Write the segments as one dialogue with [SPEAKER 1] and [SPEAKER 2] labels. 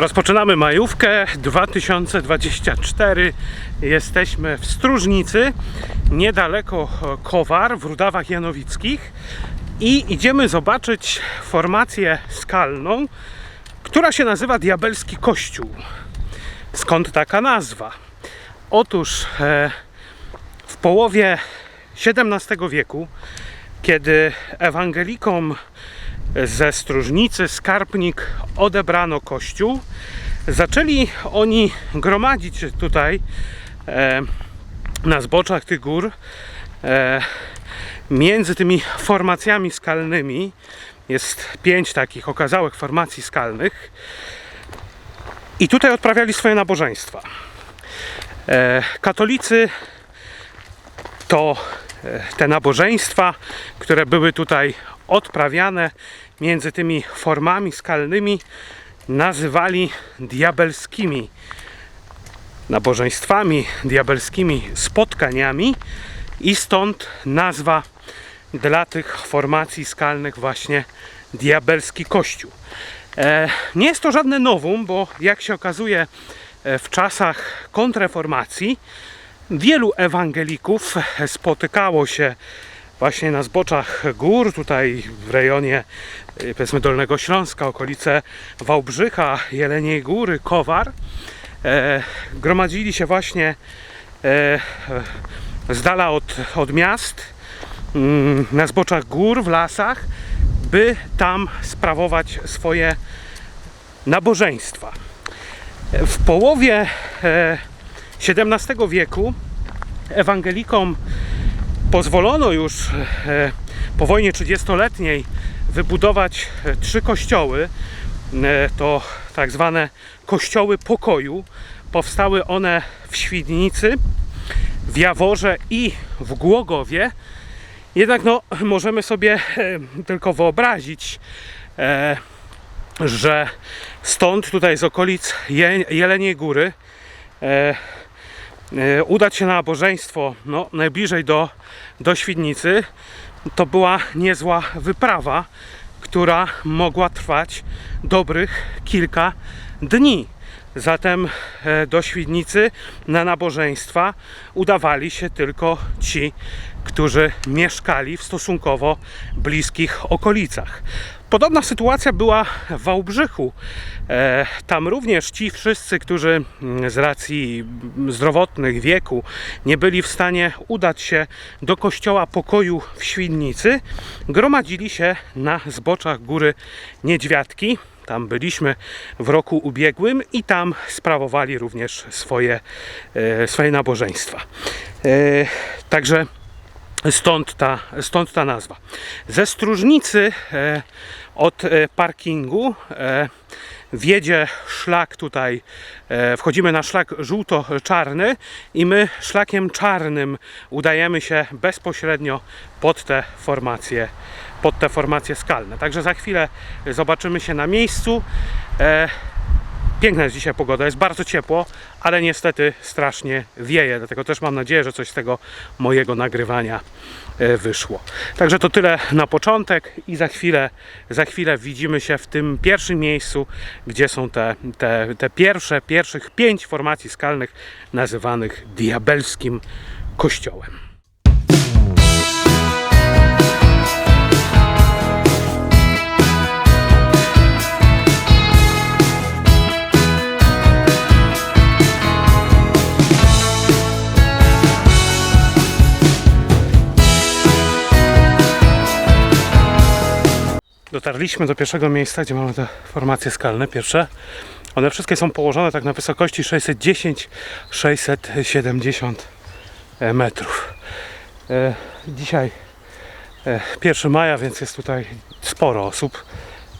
[SPEAKER 1] Rozpoczynamy majówkę 2024. Jesteśmy w Stróżnicy, niedaleko Kowar, w Rudawach Janowickich i idziemy zobaczyć formację skalną, która się nazywa Diabelski Kościół. Skąd taka nazwa? Otóż e, w połowie XVII wieku, kiedy ewangelikom ze Stróżnicy, Skarpnik odebrano kościół, zaczęli oni gromadzić tutaj e, na zboczach tych gór e, między tymi formacjami skalnymi. Jest pięć takich okazałych formacji skalnych i tutaj odprawiali swoje nabożeństwa. E, katolicy to e, te nabożeństwa, które były tutaj odprawiane między tymi formami skalnymi, nazywali diabelskimi nabożeństwami, diabelskimi spotkaniami i stąd nazwa dla tych formacji skalnych właśnie diabelski kościół. E, nie jest to żadne nowum, bo jak się okazuje e, w czasach kontreformacji wielu ewangelików spotykało się właśnie na zboczach gór, tutaj w rejonie y, powiedzmy Dolnego Śląska, okolice Wałbrzycha, Jeleniej Góry, Kowar. E, gromadzili się właśnie e, z dala od, od miast, mm, na zboczach gór, w lasach, by tam sprawować swoje nabożeństwa. W połowie e, XVII wieku ewangelikom pozwolono już e, po wojnie 30-letniej wybudować e, trzy kościoły. E, to tak zwane kościoły pokoju. Powstały one w Świdnicy, w Jaworze i w Głogowie. Jednak no, możemy sobie tylko wyobrazić, że stąd tutaj z okolic Jeleniej Góry udać się na nabożeństwo no, najbliżej do, do Świdnicy, to była niezła wyprawa, która mogła trwać dobrych kilka dni. Zatem e, do Świdnicy na nabożeństwa udawali się tylko ci, którzy mieszkali w stosunkowo bliskich okolicach. Podobna sytuacja była w Wałbrzychu. E, tam również ci wszyscy, którzy mm, z racji zdrowotnych, wieku nie byli w stanie udać się do kościoła pokoju w Świdnicy, gromadzili się na zboczach góry Niedźwiadki. Tam byliśmy w roku ubiegłym i tam sprawowali również swoje, e, swoje nabożeństwa. E, także Stąd ta, stąd ta nazwa. Ze stróżnicy e, od e, parkingu e, wiedzie szlak tutaj, e, wchodzimy na szlak żółto-czarny i my szlakiem czarnym udajemy się bezpośrednio pod te formacje, pod te formacje skalne. Także za chwilę zobaczymy się na miejscu. E, Piękna jest dzisiaj pogoda, jest bardzo ciepło, ale niestety strasznie wieje, dlatego też mam nadzieję, że coś z tego mojego nagrywania e, wyszło. Także to tyle na początek i za chwilę, za chwilę widzimy się w tym pierwszym miejscu, gdzie są te, te, te pierwsze, pierwszych pięć formacji skalnych nazywanych diabelskim kościołem. Dotarliśmy do pierwszego miejsca, gdzie mamy te formacje skalne, pierwsze. One wszystkie są położone tak na wysokości 610-670 metrów. E, dzisiaj e, 1 maja, więc jest tutaj sporo osób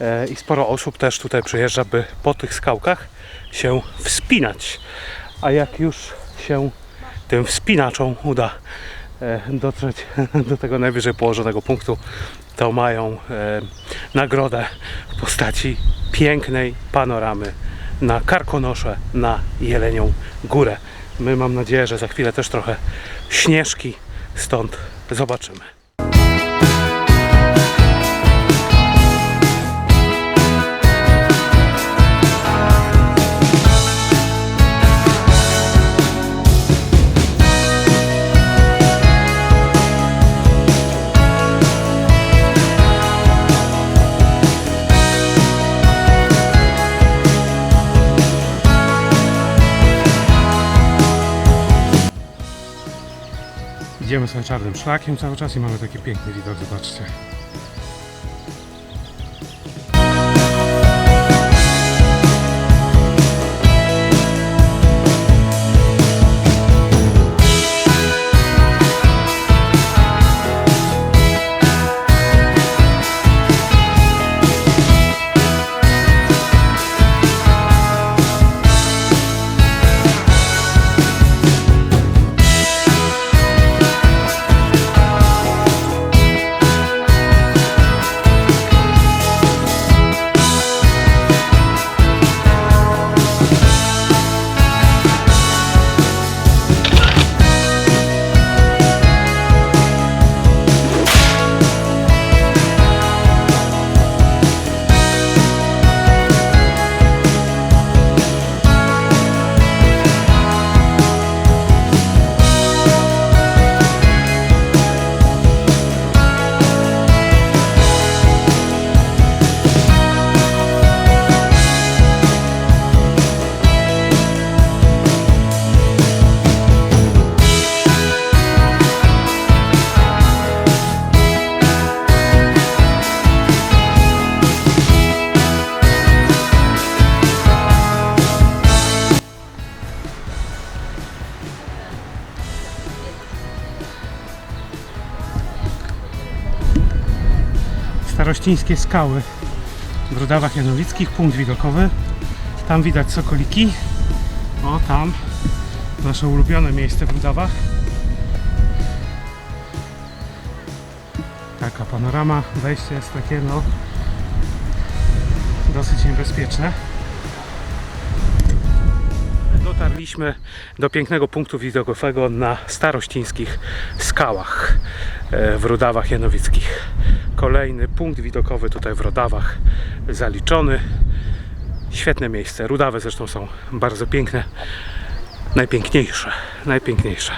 [SPEAKER 1] e, i sporo osób też tutaj przyjeżdża, by po tych skałkach się wspinać. A jak już się tym wspinaczom uda e, dotrzeć do tego najwyżej położonego punktu, to mają e, nagrodę w postaci pięknej panoramy na Karkonosze, na Jelenią Górę. My mam nadzieję, że za chwilę też trochę śnieżki stąd zobaczymy. Idziemy sobie czarnym szlakiem cały czas i mamy taki piękny widok, zobaczcie. Starościńskie skały w Rudawach Janowickich, punkt widokowy. Tam widać sokoliki. O, tam nasze ulubione miejsce w Rudawach. Taka panorama, wejście jest takie no dosyć niebezpieczne. Dotarliśmy do pięknego punktu widokowego na starościńskich skałach e, w Rudawach Janowickich. Kolejny punkt widokowy tutaj w Rudawach zaliczony. Świetne miejsce. Rudawy zresztą są bardzo piękne. Najpiękniejsze. Najpiękniejsze.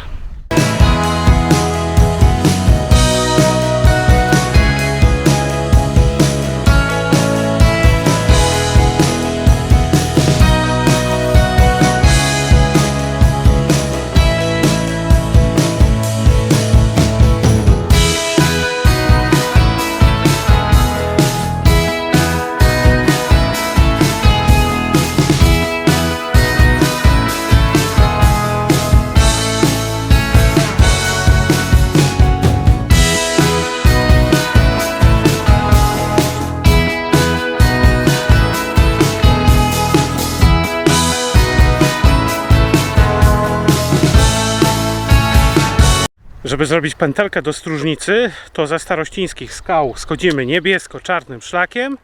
[SPEAKER 1] Żeby zrobić pętelkę do stróżnicy, to ze starościńskich skał schodzimy niebiesko-czarnym szlakiem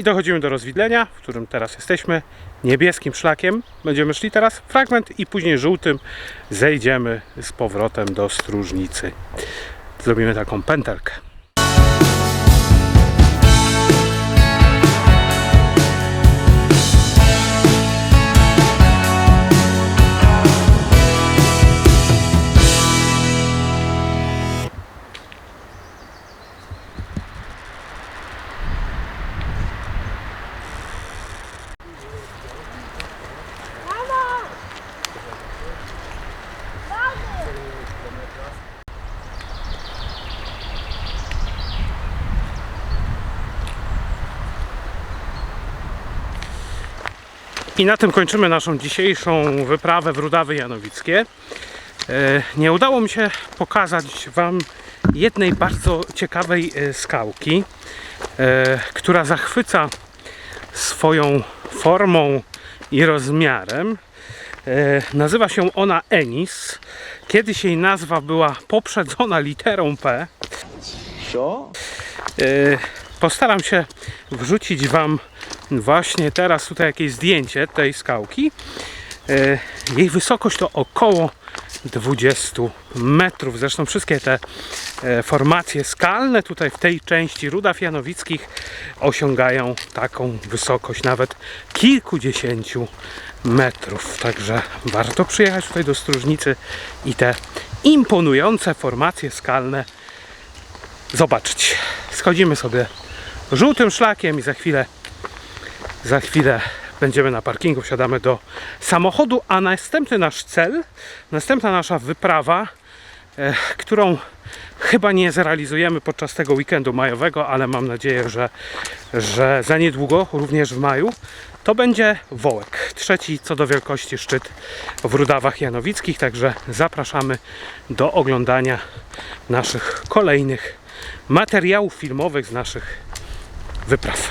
[SPEAKER 1] i dochodzimy do rozwidlenia, w którym teraz jesteśmy. Niebieskim szlakiem będziemy szli teraz fragment i później żółtym zejdziemy z powrotem do stróżnicy. Zrobimy taką pętelkę. I na tym kończymy naszą dzisiejszą wyprawę w Rudawy Janowickie. E, Nie udało mi się pokazać Wam jednej bardzo ciekawej e, skałki, e, która zachwyca swoją formą i rozmiarem. Nazywa się ona Enis. Kiedyś jej nazwa była poprzedzona literą P.
[SPEAKER 2] Co?
[SPEAKER 1] Postaram się wrzucić Wam właśnie teraz tutaj jakieś zdjęcie tej skałki. E, Jej wysokość to około 20 metrów. Zresztą wszystkie te e, formacje skalne tutaj w tej części Rudaw Janowickich osiągają taką wysokość nawet kilkudziesięciu metrów. Także warto przyjechać tutaj do Stróżnicy i te imponujące formacje skalne zobaczyć. Schodzimy sobie żółtym szlakiem i za chwilę za chwilę będziemy na parkingu, wsiadamy do samochodu, a następny nasz cel, następna nasza wyprawa e, którą chyba nie zrealizujemy podczas tego weekendu majowego, ale mam nadzieję, że, że za niedługo, również w maju, to będzie Wołek. Trzeci co do wielkości szczyt w Rudawach Janowickich, także zapraszamy do oglądania naszych kolejnych materiałów filmowych z naszych wypraw.